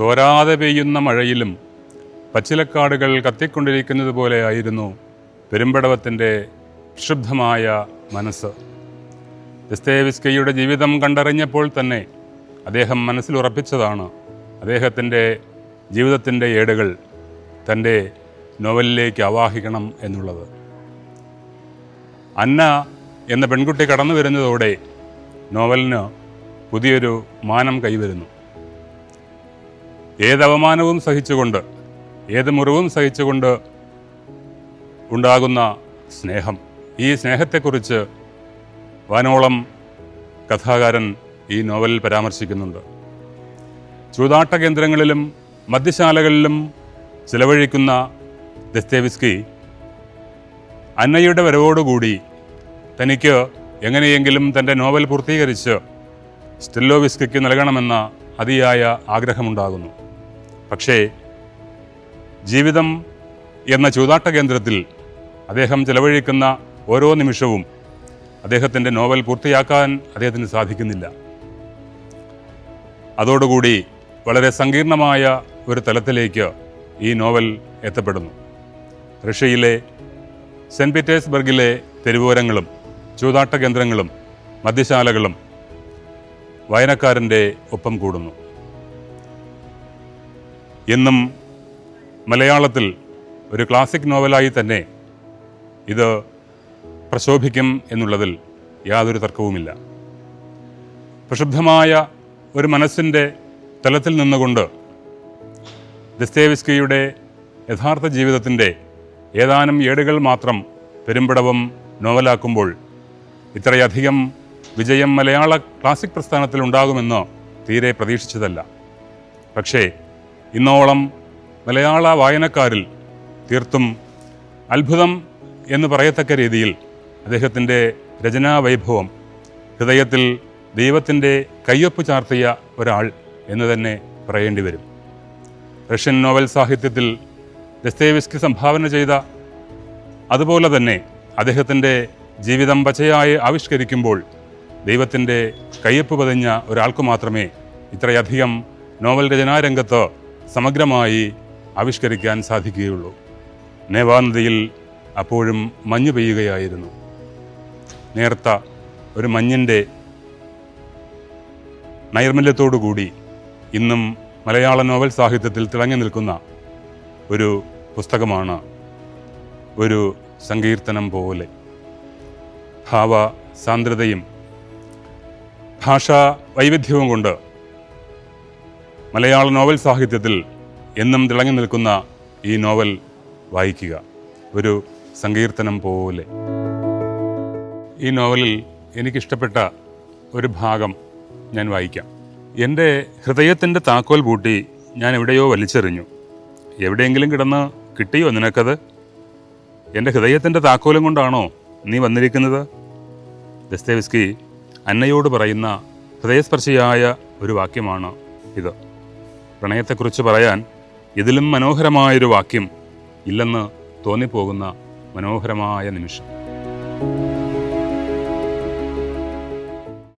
തോരാതെ പെയ്യുന്ന മഴയിലും പച്ചിലക്കാടുകൾ കത്തിക്കൊണ്ടിരിക്കുന്നത് പോലെയായിരുന്നു പെരുമ്പടവത്തിന്റെ ക്ഷുബ്ധമായ മനസ്സ്. ദസ്തേവിസ്കയുടെ ജീവിതം കണ്ടറിഞ്ഞപ്പോൾ തന്നെ അദ്ദേഹം മനസ്സിലുറപ്പിച്ചതാണ് അദ്ദേഹത്തിന്റെ ജീവിതത്തിന്റെ ഏടുകൾ തന്റെ നോവലിലേക്ക് ആവാഹിക്കണം എന്നുള്ളത്. അന്ന എന്ന പെൺകുട്ടി കടന്നു വരുന്നതോടെ നോവലിന് പുതിയൊരു മാനം കൈവരുന്നു. ഏത് അവമാനവും സഹിച്ചുകൊണ്ട് ഏത് മുറിവും സഹിച്ചുകൊണ്ട് ഉണ്ടാകുന്ന സ്നേഹം. ഈ സ്നേഹത്തെക്കുറിച്ച് വാനോളം കഥാകാരൻ ഈ നോവലിൽ പരാമർശിക്കുന്നുണ്ട്. ചൂതാട്ട കേന്ദ്രങ്ങളിലും മദ്യശാലകളിലും ചിലവഴിക്കുന്ന ദസ്തേവിസ്കി അന്നയുടെ വരവോടുകൂടി തനിക്ക് എങ്ങനെയെങ്കിലും തന്റെ നോവൽ പൂർത്തീകരിച്ച് സ്റ്റെല്ലോവിസ്കിക്ക് നൽകണമെന്ന അതിയായ ആഗ്രഹമുണ്ടാകുന്നു. പക്ഷേ ജീവിതം എന്ന ചൂതാട്ട കേന്ദ്രത്തിൽ അദ്ദേഹം ചെലവഴിക്കുന്ന ഓരോ നിമിഷവും അദ്ദേഹത്തിന്റെ നോവൽ പൂർത്തിയാക്കാൻ അദ്ദേഹത്തിന് സാധിക്കുന്നില്ല. അതോടുകൂടി വളരെ സങ്കീർണമായ ഒരു തലത്തിലേക്ക് ഈ നോവൽ എത്തപ്പെടുന്നു. റഷ്യയിലെ സെന്റ് പീറ്റേഴ്സ്ബർഗിലെ തെരുവോരങ്ങളും ചൂതാട്ട കേന്ദ്രങ്ങളും മദ്യശാലകളും വായനക്കാരന്റെ ഒപ്പം കൂടുന്നു. എന്നും മലയാളത്തിൽ ഒരു ക്ലാസിക് നോവലായി തന്നെ ഇത് പ്രശോഭിക്കും എന്നുള്ളതിൽ യാതൊരു തർക്കവുമില്ല. പ്രക്ഷുബ്ധമായ ഒരു മനസ്സിന്റെ തലത്തിൽ നിന്നുകൊണ്ട് ദസ്തേവിസ്കിയുടെ യഥാർത്ഥ ജീവിതത്തിന്റെ ഏതാനും ഏടുകൾ മാത്രം പെരുമ്പടവം നോവലാക്കുമ്പോൾ ഇത്രയധികം വിജയം മലയാള ക്ലാസിക് പ്രസ്ഥാനത്തിൽ ഉണ്ടാകുമെന്ന് തീരെ പ്രതീക്ഷിച്ചതല്ല. പക്ഷേ ഇന്നോളം മലയാള വായനക്കാരിൽ തീർത്തും അത്ഭുതം എന്ന് പറയത്തക്ക രീതിയിൽ അദ്ദേഹത്തിന്റെ രചനാ വൈഭവം ഹൃദയത്തിൽ ദൈവത്തിന്റെ കയ്യൊപ്പ് ചാർത്തിയ ഒരാൾ എന്ന് തന്നെ പറയേണ്ടി വരും. റഷ്യൻ നോവൽ സാഹിത്യത്തിൽ ദസ്തേവിസ്കി സംഭാവന ചെയ്ത അതുപോലെ തന്നെ അദ്ദേഹത്തിന്റെ ജീവിതം പച്ചയായി ആവിഷ്കരിക്കുമ്പോൾ ദൈവത്തിന്റെ കയ്യൊപ്പ് പതിഞ്ഞ ഒരാൾക്ക് മാത്രമേ ഇത്രയധികം നോവൽ രചനാരംഗത്ത് സമഗ്രമായി ആവിഷ്കരിക്കാൻ സാധിക്കുകയുള്ളൂ. നേവാനദിയിൽ അപ്പോഴും മഞ്ഞ് പെയ്യുകയായിരുന്നു. നേർത്ത ഒരു മഞ്ഞിന്റെ നൈർമല്യത്തോടുകൂടി ഇന്നും മലയാള നോവൽ സാഹിത്യത്തിൽ തിളങ്ങി നിൽക്കുന്ന ഒരു പുസ്തകമാണ് ഒരു സങ്കീർത്തനം പോലെ. ഭാവ സാന്ദ്രതയും ഭാഷാ വൈവിധ്യവും കൊണ്ട് മലയാള നോവൽ സാഹിത്യത്തിൽ എന്നും തിളങ്ങി നിൽക്കുന്ന ഈ നോവൽ വായിക്കുക. ഒരു സങ്കീർത്തനം പോലെ. ഈ നോവലിൽ എനിക്കിഷ്ടപ്പെട്ട ഒരു ഭാഗം ഞാൻ വായിക്കാം. എന്റെ ഹൃദയത്തിന്റെ താക്കോൽ പൂട്ടി ഞാൻ എവിടെയോ വലിച്ചെറിഞ്ഞു. എവിടെയെങ്കിലും കിടന്ന് കിട്ടിയോ നിനക്കത്? എന്റെ ഹൃദയത്തിന്റെ താക്കോലും കൊണ്ടാണോ നീ വന്നിരിക്കുന്നത്? ദസ്തേവിസ്കി അന്നയോട് പറയുന്ന ഹൃദയസ്പർശിയായ ഒരു വാക്യമാണ് ഇത്. പ്രണയത്തെക്കുറിച്ച് പറയാൻ ഇതിലും മനോഹരമായൊരു വാക്യം ഇല്ലെന്ന് തോന്നിപ്പോകുന്ന മനോഹരമായ നിമിഷം.